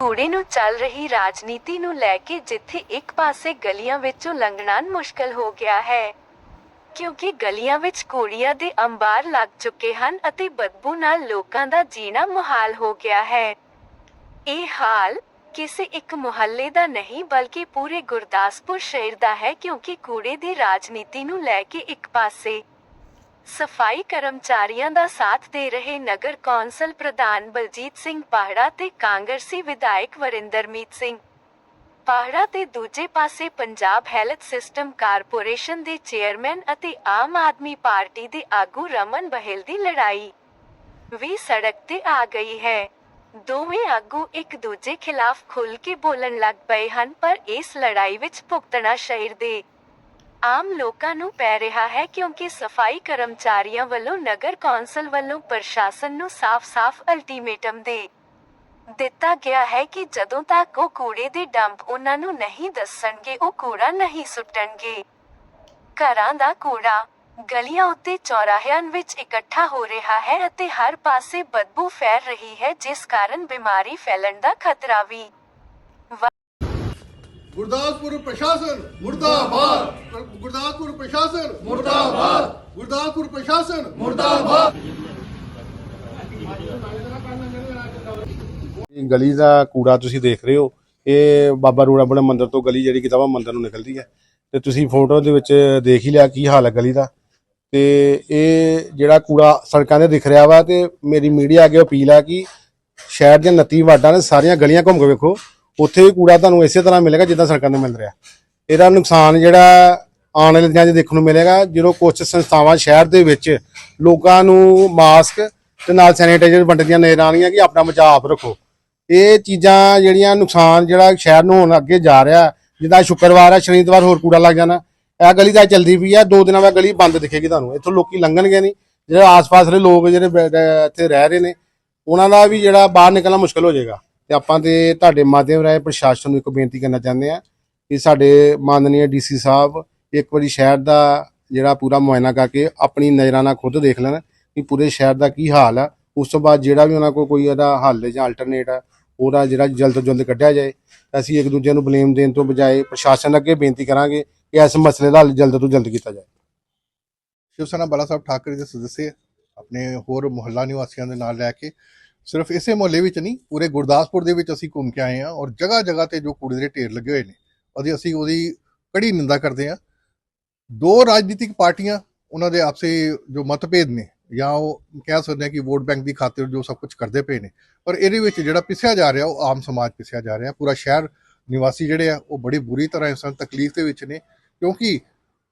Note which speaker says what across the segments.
Speaker 1: ਕੂੜੇ ਨੂੰ ਚੱਲ ਰਹੀ ਰਾਜਨੀਤੀ ਨੂੰ ਲੈ ਕੇ ਜਿੱਥੇ ਇੱਕ ਪਾਸੇ ਗਲੀਆਂ ਵਿੱਚੋਂ ਲੰਘਣਾ ਮੁਸ਼ਕਲ ਹੋ ਗਿਆ ਹੈ। ਕਿਉਂਕਿ ਗਲੀਆਂ ਵਿੱਚ ਕੂੜਿਆਂ ਦੇ ਅੰਬਾਰ ਲੱਗ ਚੁੱਕੇ ਹਨ ਅਤੇ ਬਦਬੂ ਨਾਲ ਲੋਕਾਂ ਦਾ ਜੀਣਾ ਮੁਹਾਲ ਹੋ ਗਿਆ ਹੈ। ਇਹ ਹਾਲ ਕਿਸੇ ਇੱਕ ਮੁਹੱਲੇ ਦਾ ਨਹੀਂ ਬਲਕਿ ਪੂਰੇ ਗੁਰਦਾਸਪੁਰ ਸ਼ਹਿਰ ਦਾ ਹੈ ਕਿਉਂਕਿ ਕੂੜੇ ਦੀ ਰਾਜਨੀਤੀ ਨੂੰ ਲੈ ਕੇ ਇੱਕ ਪਾਸੇ ਸਫ਼ਾਈ ਕਰਮਚਾਰੀਆਂ ਦਾ ਸਾਥ ਦੇ ਰਹੇ ਨਗਰ ਕੌਂਸਲ ਪ੍ਰਧਾਨ ਬਲਜੀਤ ਸਿੰਘ ਪਾਹੜਾ ਤੇ ਕਾਂਗਰਸੀ ਵਿਧਾਇਕ ਵਰਿੰਦਰਮੀਤ ਸਿੰਘ। ਪਾਹੜਾ ਤੇ ਦੂਜੇ ਪਾਸੇ ਪੰਜਾਬ ਹੈਲਥ ਸਿਸਟਮ ਕਾਰਪੋਰੇਸ਼ਨ ਦੇ ਚੇਅਰਮੈਨ ਅਤੇ ਆਮ ਆਦਮੀ ਪਾਰਟੀ ਦੇ ਆਗੂ ਰਮਨ ਬਹਿਲ ਦੀ ਲੜਾਈ ਵੀ ਸੜਕ ਤੇ ਆ ਗਈ ਹੈ। ਦੋਵੇਂ ਆਗੂ ਇੱਕ ਦੂਜੇ ਖਿਲਾਫ ਖੁੱਲ ਕੇ ਬੋਲਣ ਲੱਗ ਪਏ ਹਨ, ਪਰ ਇਸ ਲੜਾਈ ਵਿੱਚ ਭੁਗਤਣਾ ਸ਼ਹਿਰ ਦੇ ਆਮ ਲੋਕਾਂ ਨੂੰ ਪੈ ਰਿਹਾ ਹੈ ਕਿਉਂਕਿ ਸਫ਼ਾਈ ਕਰਮਚਾਰੀਆਂ ਵੱਲੋਂ ਨਗਰ ਕੌਂਸਲ ਵੱਲੋਂ ਪ੍ਰਸ਼ਾਸਨ ਨੂੰ ਸਾਫ਼-ਸਾਫ਼ ਅਲਟੀਮੇਟਮ ਦੇ ਦਿੱਤਾ ਗਿਆ ਹੈ ਕਿ ਜਦੋਂ ਤੱਕ ਉਹ ਕੂੜੇ ਦੇ ਡੰਪ ਉਹਨਾਂ ਨੂੰ ਨਹੀਂ ਦੱਸਣਗੇ, ਉਹ ਕੂੜਾ ਨਹੀਂ ਸੁੱਟਣਗੇ। ਘਰਾਂ ਦਾ ਕੂੜਾ ਗਲੀਆਂ ਉੱਤੇ ਚੌਰਾਹਿਆਂ ਵਿੱਚ ਇਕੱਠਾ ਹੋ ਰਿਹਾ ਹੈ ਅਤੇ ਹਰ ਪਾਸੇ ਬਦਬੂ ਫੈਲ ਰਹੀ ਹੈ, ਜਿਸ ਕਾਰਨ ਬਿਮਾਰੀ ਫੈਲਣ ਦਾ ਖਤਰਾ ਵੀ
Speaker 2: ਗੁਰਦਾਸਪੁਰ ਪ੍ਰਸ਼ਾਸਨ, ਮੁਰਦਾਬਾਦ। ਗੁਰਦਾਸਪੁਰ ਪ੍ਰਸ਼ਾਸਨ, ਮੁਰਦਾਬਾਦ। ਗੁਰਦਾਸਪੁਰ ਪ੍ਰਸ਼ਾਸਨ, ਮੁਰਦਾਬਾਦ।
Speaker 3: ਇਹ ਗਲੀ ਦਾ ਕੂੜਾ ਤੁਸੀਂ ਦੇਖ ਰਹੇ ਹੋ। ਇਹ ਬਾਬਾ ਰੂੜਾ ਬੜੇ ਮੰਦਿਰ ਤੋਂ ਗਲੀ ਜਿਹੜੀ ਕਿਤਾਬਾ ਮੰਦਿਰ ਨੂੰ ਨਿਕਲਦੀ ਹੈ। ਤੇ ਤੁਸੀਂ ਫੋਟੋ ਦੇ ਵਿੱਚ ਦੇਖ ਹੀ ਲਿਆ ਕੀ ਹਾਲ ਹੈ ਗਲੀ ਦਾ। ਤੇ ਇਹ ਜਿਹੜਾ ਕੂੜਾ ਸੜਕਾਂ ਤੇ ਦਿਖ ਰਿਹਾ ਵਾ ਤੇ ਮੇਰੀ ਮੀਡੀਆ ਅੱਗੇ ਅਪੀਲ ਹੈ ਕਿ ਸ਼ਹਿਰ ਦੀਆਂ 29 ਵਾਰਡਾਂ ਨੇ ਸਾਰੀਆਂ ਗਲੀਆਂ ਘੁੰਮ ਕੇ ਵੇਖੋ। ਉੱਥੇ ਵੀ ਕੂੜਾ ਤੁਹਾਨੂੰ ਇਸੇ ਤਰ੍ਹਾਂ ਮਿਲੇਗਾ ਜਿੱਦਾਂ ਸੜਕਾਂ ਤੇ ਮਿਲ ਰਿਹਾ। ਇਹਦਾ ਨੁਕਸਾਨ ਜਿਹੜਾ ਆਉਣ ਵਾਲੇ ਦਿਨਾਂ 'ਚ ਦੇਖਣ ਨੂੰ ਮਿਲੇਗਾ, ਜਦੋਂ ਕੁਝ ਸੰਸਥਾਵਾਂ ਸ਼ਹਿਰ ਦੇ ਵਿੱਚ ਲੋਕਾਂ ਨੂੰ ਮਾਸਕ ਤੇ ਨਾਲ ਸੈਨੀਟਾਈਜ਼ਰ ਵੰਡਦੀਆਂ ਨਜ਼ਰ ਆਉਣਗੀਆਂ ਕਿ ਆਪਣਾ ਬਚਾਅ ਆਪ ਰੱਖੋ। ਇਹ ਚੀਜ਼ਾਂ ਜਿਹੜੀਆਂ ਨੁਕਸਾਨ ਜਿਹੜਾ ਸ਼ਹਿਰ ਨੂੰ ਹੁਣ ਅੱਗੇ ਜਾ ਰਿਹਾ, ਜਿੱਦਾਂ ਸ਼ੁੱਕਰਵਾਰ ਆ, ਸ਼ਨੀਵਾਰ ਹੋਰ ਕੂੜਾ ਲੱਗ ਜਾਣਾ। ਇਹ ਗਲੀ ਤਾਂ ਚੱਲਦੀ ਪਈ ਆ, ਦੋ ਦਿਨਾਂ ਬਾਅਦ ਗਲੀ ਬੰਦ ਦਿਖੇਗੀ ਤੁਹਾਨੂੰ। ਇੱਥੋਂ ਲੋਕੀ ਲੰਘਣਗੇ ਨਹੀਂ। ਜਿਹੜੇ ਆਸ-ਪਾਸ ਦੇ ਲੋਕ ਜਿਹੜੇ ਇੱਥੇ ਰਹਿ ਰਹੇ ਨੇ, ਉਹਨਾਂ ਦਾ ਵੀ ਜਿਹੜਾ ਬਾਹਰ ਨਿਕਲਣਾ ਮੁਸ਼ਕਲ ਹੋ ਜਾਏਗਾ। ਤੇ ਆਪਾਂ ਤੇ ਤੁਹਾਡੇ ਮਾਧਿਅਮ ਰਾਹੀਂ ਪ੍ਰਸ਼ਾਸਨ ਨੂੰ ਇੱਕ ਬੇਨਤੀ ਕਰਨਾ ਚਾਹੁੰਦੇ ਆ ਕਿ ਸਾਡੇ ਮਾਨਨੀय ਡੀਸੀ ਸਾਹਿਬ ਇੱਕ ਵਾਰੀ ਸ਼ਹਿਰ ਦਾ ਜਿਹੜਾ ਪੂਰਾ ਮੁਆਇਨਾ ਕਰਕੇ ਆਪਣੀ ਨਜ਼ਰਾਂ ਨਾਲ ਖੁਦ ਦੇਖ ਲੈਣ ਕਿ ਪੂਰੇ ਸ਼ਹਿਰ ਦਾ ਕੀ ਹਾਲ ਆ। ਉਸ ਤੋਂ ਬਾਅਦ ਜਿਹੜਾ ਵੀ ਉਹਨਾਂ ਕੋਲ ਕੋਈ ਇਹਦਾ ਹੱਲ ਜਾਂ ਅਲਟਰਨੇਟ ਆ, ਉਹਦਾ ਜਿਹੜਾ ਜਲਦ ਤੋਂ ਜਲਦ ਕੱਢਿਆ ਜਾਏ, ਅਸੀਂ ਇੱਕ ਦੂਜੇ ਨੂੰ ਬਲੇਮ ਦੇਣ ਤੋਂ ਬਜਾਏ ਪ੍ਰਸ਼ਾਸਨ ਅੱਗੇ ਬੇਨਤੀ ਕਰਾਂਗੇ ਕਿ ਇਸ ਮਸਲੇ ਦਾ ਹੱਲ ਜਲਦ ਤੋਂ ਜਲਦ ਕੀਤਾ ਜਾਏ।
Speaker 2: ਸ਼ਿਵ ਸੈਨਾ ਬਾਲਾ ਸਾਹਿਬ ਠਾਕਰੇ ਦੇ ਸਦੱਸਿਆ ਆਪਣੇ ਹੋਰ ਮੁਹੱਲਾ ਨਿਵਾਸੀਆਂ ਦੇ ਨਾਲ ਲੈ ਕੇ ਸਿਰਫ ਇਸੇ ਮੁਹੱਲੇ ਵਿੱਚ ਨਹੀਂ, ਪੂਰੇ ਗੁਰਦਾਸਪੁਰ ਦੇ ਵਿੱਚ ਅਸੀਂ ਘੁੰਮ ਕੇ ਆਏ ਹਾਂ ਔਰ ਜਗ੍ਹਾ ਜਗ੍ਹਾ ਤੇ ਜੋ ਕੂੜੇ ਦੇ ਢੇਰ ਲੱਗੇ ਹੋਏ ਨੇ ਉਹਦੀ ਅਸੀਂ ਉਹਦੀ ਕੜੀ ਨਿੰਦਾ ਕਰਦੇ ਹਾਂ। ਦੋ ਰਾਜਨੀਤਿਕ ਪਾਰਟੀਆਂ ਉਹਨਾਂ ਦੇ ਆਪਸੇ ਜੋ ਮਤਭੇਦ ਨੇ ਜਾਂ ਉਹ ਕਹਿ ਸਕਦੇ ਹਾਂ ਕਿ ਵੋਟ ਬੈਂਕ ਦੀ ਖਾਤਰ ਜੋ ਸਭ ਕੁਝ ਕਰਦੇ ਪਏ ਨੇ ਪਰ ਇਹਦੇ ਵਿੱਚ ਜਿਹੜਾ ਪਿਸਿਆ ਜਾ ਰਿਹਾ ਉਹ ਆਮ ਸਮਾਜ ਪਿਸਿਆ ਜਾ ਰਿਹਾ, ਪੂਰਾ ਸ਼ਹਿਰ ਨਿਵਾਸੀ ਜਿਹੜੇ ਆ ਉਹ ਬੜੀ ਬੁਰੀ ਤਰ੍ਹਾਂ ਇਸ ਤਕਲੀਫ ਦੇ ਵਿੱਚ ਨੇ, ਕਿਉਂਕਿ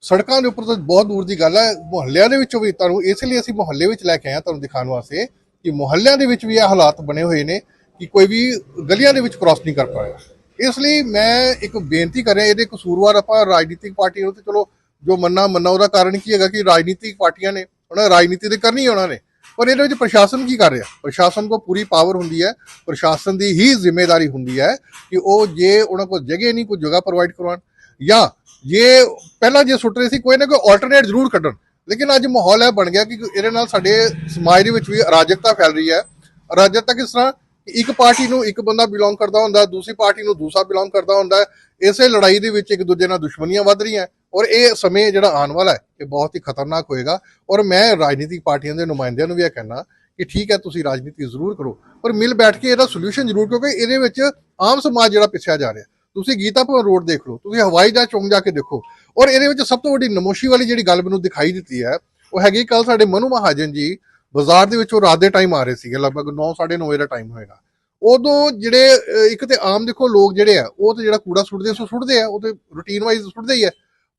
Speaker 2: ਸੜਕਾਂ ਦੇ ਉੱਪਰ ਤਾਂ ਬਹੁਤ ਦੂਰ ਦੀ ਗੱਲ ਹੈ, ਮੁਹੱਲਿਆਂ ਦੇ ਵਿੱਚੋਂ ਵੀ ਤੁਹਾਨੂੰ ਇਸ ਲਈ ਅਸੀਂ ਮੁਹੱਲੇ ਵਿੱਚ ਲੈ ਕੇ ਆਏ ਹਾਂ ਤੁਹਾਨੂੰ ਦਿਖਾਉਣ ਵਾਸਤੇ ਕਿ ਮੁਹੱਲਿਆਂ ਦੇ ਵਿੱਚ ਵੀ ਇਹ ਹਾਲਾਤ ਬਣੇ ਹੋਏ ਨੇ ਕਿ ਕੋਈ ਵੀ ਗਲੀਆਂ ਦੇ ਵਿੱਚ ਕ੍ਰਾਸ ਨਹੀਂ ਕਰ ਪਾਇਆ। ਇਸ ਲਈ ਮੈਂ ਇੱਕ ਬੇਨਤੀ ਕਰ ਰਿਹਾ, ਇਹਦੇ ਕਸੂਰਵਾਰ ਆਪਾਂ ਰਾਜਨੀਤਿਕ ਪਾਰਟੀ ਨੂੰ ਤੇ ਚਲੋ ਜੋ ਮੰਨਾ ਮੰਨਾ ਉਹਦਾ ਕਾਰਨ ਕੀ ਹੈਗਾ ਕਿ ਰਾਜਨੀਤਿਕ ਪਾਰਟੀਆਂ ਨੇ, ਉਹਨਾਂ ਰਾਜਨੀਤੀ ਤੇ ਕਰਨੀ ਉਹਨਾਂ ਨੇ। ਪਰ ਇਹਦੇ ਵਿੱਚ ਪ੍ਰਸ਼ਾਸਨ ਕੀ ਕਰ ਰਿਹਾ? ਪ੍ਰਸ਼ਾਸਨ ਕੋ ਪੂਰੀ ਪਾਵਰ ਹੁੰਦੀ ਹੈ, ਪ੍ਰਸ਼ਾਸਨ ਦੀ ਹੀ ਜ਼ਿੰਮੇਵਾਰੀ ਹੁੰਦੀ ਹੈ ਕਿ ਉਹ ਜੇ ਉਹਨਾਂ ਕੋਲ ਜਗ੍ਹਾ ਨਹੀਂ, ਕੋਈ ਜਗ੍ਹਾ ਪ੍ਰੋਵਾਈਡ ਕਰਵਾਉਣ ਜਾਂ ਜੇ ਪਹਿਲਾਂ ਜੇ ਸੁੱਟ ਰਹੇ ਸੀ, ਕੋਈ ਨਾ ਕੋਈ ਆਲਟਰਨੇਟ ਜ਼ਰੂਰ ਕੱਢਣ। ਲੇਕਿਨ ਅੱਜ ਮਾਹੌਲ ਇਹ ਬਣ ਗਿਆ ਕਿ ਇਹਦੇ ਨਾਲ ਸਾਡੇ ਸਮਾਜ ਦੇ ਵਿੱਚ ਵੀ ਅਰਾਜਕਤਾ ਫੈਲ ਰਹੀ ਹੈ। ਅਰਾਜਕਤਾ ਕਿਸ ਤਰ੍ਹਾਂ? ਕਿ ਇੱਕ ਪਾਰਟੀ ਨੂੰ ਇੱਕ ਬੰਦਾ ਬਿਲੋਂਗ ਕਰਦਾ ਹੁੰਦਾ, ਦੂਸਰੀ ਪਾਰਟੀ ਨੂੰ ਦੂਸਰਾ ਬਿਲੋਂਗ ਕਰਦਾ ਹੁੰਦਾ, ਇਸੇ ਲੜਾਈ ਦੇ ਵਿੱਚ ਇੱਕ ਦੂਜੇ ਨਾਲ ਦੁਸ਼ਮਣੀਆਂ ਵੱਧ ਰਹੀਆਂ। ਔਰ ਇਹ ਸਮੇਂ ਜਿਹੜਾ ਆਉਣ ਵਾਲਾ ਹੈ, ਇਹ ਬਹੁਤ ਹੀ ਖਤਰਨਾਕ ਹੋਏਗਾ। ਔਰ ਮੈਂ ਰਾਜਨੀਤਿਕ ਪਾਰਟੀਆਂ ਦੇ ਨੁਮਾਇੰਦਿਆਂ ਨੂੰ ਵੀ ਇਹ ਕਹਿਣਾ ਕਿ ਠੀਕ ਹੈ, ਤੁਸੀਂ ਰਾਜਨੀਤੀ ਜ਼ਰੂਰ ਕਰੋ। ਪਰ ਮਿਲ ਬੈਠ ਕੇ ਇਹਦਾ ਸੋਲੂਸ਼ਨ ਜ਼ਰੂਰ, ਕਿਉਂਕਿ ਇਹਦੇ ਵਿੱਚ ਆਮ ਸਮਾਜ ਜਿਹੜਾ ਪਿੱਛਿਆ ਜਾ ਰਿਹਾ। ਤੁਸੀਂ ਗੀਤਾ ਭਵਨ ਰੋਡ ਦੇਖ ਲਓ, ਤੁਸੀਂ ਹਵਾਈ ਜਹਾਜ਼ ਚੌਂਕ ਜਾ ਕੇ ਦੇਖੋ। ਔਰ ਇਹਦੇ ਵਿੱਚ ਸਭ ਤੋਂ ਵੱਡੀ ਨਮੋਸ਼ੀ ਵਾਲੀ ਜਿਹੜੀ ਗੱਲ ਮੈਨੂੰ ਦਿਖਾਈ ਦਿੱਤੀ ਹੈ, ਉਹ ਹੈਗੀ ਕੱਲ ਸਾਡੇ ਮਨੂ ਮਹਾਜਨ ਜੀ ਬਾਜ਼ਾਰ ਦੇ ਵਿੱਚੋਂ ਰਾਤ ਦੇ ਟਾਈਮ ਆ ਰਹੇ ਸੀਗੇ, ਲਗਭਗ 9:30 ਵਜੇ ਦਾ ਟਾਈਮ ਹੋਏਗਾ। ਉਦੋਂ ਜਿਹੜੇ ਇੱਕ ਤੇ ਆਮ ਦੇਖੋ ਲੋਕ ਜਿਹੜੇ ਆ, ਉਹ ਤੇ ਜਿਹੜਾ ਕੂੜਾ ਸੁੱਟਦੇ ਸੋ ਸੁੱਟਦੇ ਆ, ਉਹ ਤੇ ਰੂਟੀਨ ਵਾਈਜ਼ ਸੁੱਟਦੇ ਹੀ ਆ।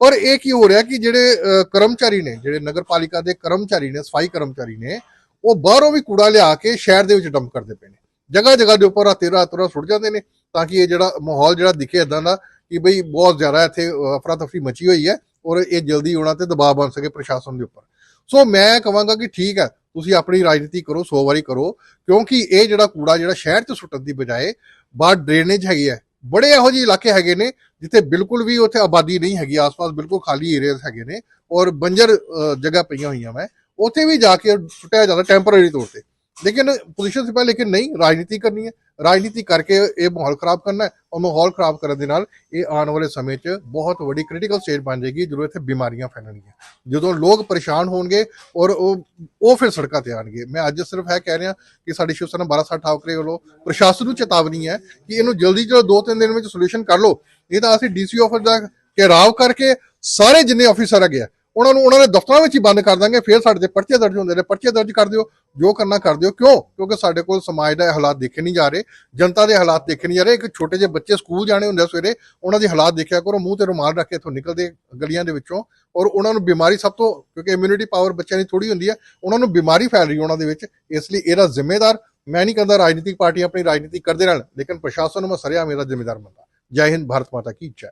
Speaker 2: ਪਰ ਇਹ ਕੀ ਹੋ ਰਿਹਾ ਕਿ ਜਿਹੜੇ ਕਰਮਚਾਰੀ ਨੇ, ਜਿਹੜੇ ਨਗਰਪਾਲਿਕਾ ਦੇ ਕਰਮਚਾਰੀ ਨੇ, ਸਫ਼ਾਈ ਕਰਮਚਾਰੀ ਨੇ, ਉਹ ਬਾਹਰੋਂ ਵੀ ਕੂੜਾ ਲਿਆ ਕੇ ਸ਼ਹਿਰ ਦੇ ਵਿੱਚ ਡੰਪ ਕਰਦੇ ਪਏ ਨੇ। ਜਗ੍ਹਾ ਜਗ੍ਹਾ ਦੇ ਉੱਪਰ ਰਾਤੇ ਰਾਤ ਰਾਤ ਸੁੱਟ ਜਾਂਦੇ ਨੇ। ਤਾਂ ਕਿ ਇਹ ਜਿਹੜਾ ਮਾਹੌਲ ਜਿਹੜਾ ਦਿਖੇ ਇਦਾਂ ਦਾ ਕਿ ਬਈ ਬਹੁਤ ਜ਼ਿਆਦਾ ਇੱਥੇ ਅਹ, ਅਫਰਾ ਤਫਰੀ ਮਚੀ ਹੋਈ ਹੈ ਔਰ ਇਹ ਜਲਦੀ ਉਹਨਾਂ ਤੇ ਦਬਾਅ ਬਣ ਸਕੇ ਪ੍ਰਸ਼ਾਸਨ ਦੇ ਉੱਪਰ। ਸੋ ਮੈਂ ਕਹਾਂਗਾ ਕਿ ਠੀਕ ਹੈ ਤੁਸੀਂ ਆਪਣੀ ਰਾਜਨੀਤੀ ਕਰੋ 100 ਵਾਰੀ ਕਰੋ ਕਿਉਂਕਿ ਇਹ ਜਿਹੜਾ ਕੂੜਾ ਜਿਹੜਾ ਸ਼ਹਿਰ 'ਚ ਸੁੱਟਣ ਦੀ ਬਜਾਏ ਬਾਹਰ ਡਰੇਨੇਜ ਹੈਗੀ ਹੈ। ਬੜੇ ਇਹੋ ਜਿਹੇ ਇਲਾਕੇ ਹੈਗੇ ਨੇ ਜਿੱਥੇ ਬਿਲਕੁਲ ਵੀ ਉੱਥੇ ਆਬਾਦੀ ਨਹੀਂ ਹੈਗੀ ਆਸ-ਪਾਸ ਬਿਲਕੁਲ ਖਾਲੀ ਏਰੀਆਜ਼ ਹੈਗੇ ਨੇ ਔਰ ਬੰਜਰ ਜਗ੍ਹਾ ਪਈਆਂ ਹੋਈਆਂ ਮੈਂ ਉੱਥੇ ਵੀ ਜਾ ਕੇ ਸੁੱਟਿਆ ਜਾਂਦਾ ਟੈਂਪਰੇਰੀ ਤੌਰ ਤੇ। ਲੇਕਿਨ ਪੋਜੀਸ਼ਨ ਸੀ ਪਾ ਲੇਕਿਨ ਨਹੀਂ ਰਾਜਨੀਤੀ ਕਰਨੀ ਹੈ। ਰਾਜਨੀਤੀ ਕਰਕੇ ਇਹ ਮਾਹੌਲ ਖਰਾਬ ਕਰਨਾ ਹੈ ਔਰ ਮਾਹੌਲ ਖਰਾਬ ਕਰਨ ਦੇ ਨਾਲ ਇਹ ਆਉਣ ਵਾਲੇ ਸਮੇਂ 'ਚ ਬਹੁਤ ਵੱਡੀ ਕ੍ਰਿਟੀਕਲ ਸਟੇਜ ਬਣ ਜਾਏਗੀ ਜਦੋਂ ਇੱਥੇ ਬਿਮਾਰੀਆਂ ਫੈਲਣਗੀਆਂ। ਜਦੋਂ ਲੋਕ ਪਰੇਸ਼ਾਨ ਹੋਣਗੇ ਔਰ ਉਹ ਉਹ ਫਿਰ ਸੜਕਾਂ ਤੇ ਆਣਗੇ ਮੈਂ ਅੱਜ ਸਿਰਫ ਇਹ ਕਹਿ ਰਿਹਾ ਕਿ ਸਾਡੀ ਸ਼ਿਵ ਸੈਨਾ 12 ਸਾਲ ਠਾਕਰੇ ਵੱਲੋਂ ਪ੍ਰਸ਼ਾਸਨ ਨੂੰ ਚੇਤਾਵਨੀ ਹੈ ਕਿ ਇਹਨੂੰ ਜਲਦੀ ਤੋਂ ਦੋ ਤਿੰਨ ਦਿਨ ਵਿੱਚ ਸੋਲੂਸ਼ਨ ਕਰ ਲਓ। ਇਹ ਤਾਂ ਅਸੀਂ ਡੀਸੀ ਆਫਿਸ ਦਾ ਘੇਰਾਵ ਕਰਕੇ ਸਾਰੇ ਜਿੰਨੇ ਅਫੀਸਰ ਹੈਗੇ ਆ ਉਹਨਾਂ ਨੂੰ, ਉਹਨਾਂ ਦੇ ਦਫ਼ਤਰਾਂ ਵਿੱਚ ਹੀ ਬੰਦ ਕਰ ਦਾਂਗੇ, ਫਿਰ ਸਾਡੇ ਤੇ ਪਰਚੇ ਦਰਜ ਹੁੰਦੇ ਨੇ। ਪਰਚੇ ਦਰਜ ਕਰ ਦਿਓ, ਜੋ ਕਰਨਾ ਕਰ ਦਿਓ। ਕਿਉਂ? ਕਿਉਂਕਿ ਸਾਡੇ ਕੋਲ ਸਮਾਜ ਦਾ ਹਾਲਾਤ ਦੇਖੇ ਨਹੀਂ ਜਾ ਰਹੇ, ਜਨਤਾ ਦੇ ਹਾਲਾਤ ਦੇਖੇ ਨਹੀਂ ਜਾ ਰਹੇ। ਇੱਕ ਛੋਟੇ ਜਿਹੇ ਬੱਚੇ ਸਕੂਲ ਜਾਣੇ ਹੁੰਦੇ ਆ ਸਵੇਰੇ, ਉਹਨਾਂ ਦੇ ਹਾਲਾਤ ਦੇਖਿਆ ਕਰੋ, ਮੂੰਹ ਤੇ ਰੁਮਾਲ ਰੱਖ ਕੇ ਇੱਥੋਂ ਨਿਕਲਦੇ ਗਲੀਆਂ ਦੇ ਵਿੱਚੋਂ। ਔਰ ਉਹਨਾਂ ਨੂੰ ਬਿਮਾਰੀ ਸਭ ਤੋਂ, ਕਿਉਂਕਿ ਇਮਿਊਨਿਟੀ ਪਾਵਰ ਬੱਚਿਆਂ ਦੀ ਥੋੜੀ ਹੁੰਦੀ ਹੈ ਉਹਨਾਂ ਨੂੰ ਬਿਮਾਰੀ ਫੈਲ ਰਹੀ ਉਹਨਾਂ ਦੇ ਵਿੱਚ, ਇਸ ਲਈ ਇਹਦਾ ਜ਼ਿੰਮੇਦਾਰ, ਮੈਂ ਨਹੀਂ ਕਹਿੰਦਾ ਰਾਜਨੀਤਿਕ ਪਾਰਟੀਆਂ ਆਪਣੀ ਰਾਜਨੀਤੀ ਕਰਦੇ ਰਹਿਣ, ਲੇਕਿਨ ਪ੍ਰਸ਼ਾਸਨ ਨੂੰ ਮੈਂ ਸਰਿਆ ਮੇਰਾ ਜ਼ਿੰਮੇਦਾਰ ਮੰਨਦਾ। ਜੈ ਹਿੰਦ, ਭਾਰਤ ਮਾਤਾ ਕੀ ਜੈ।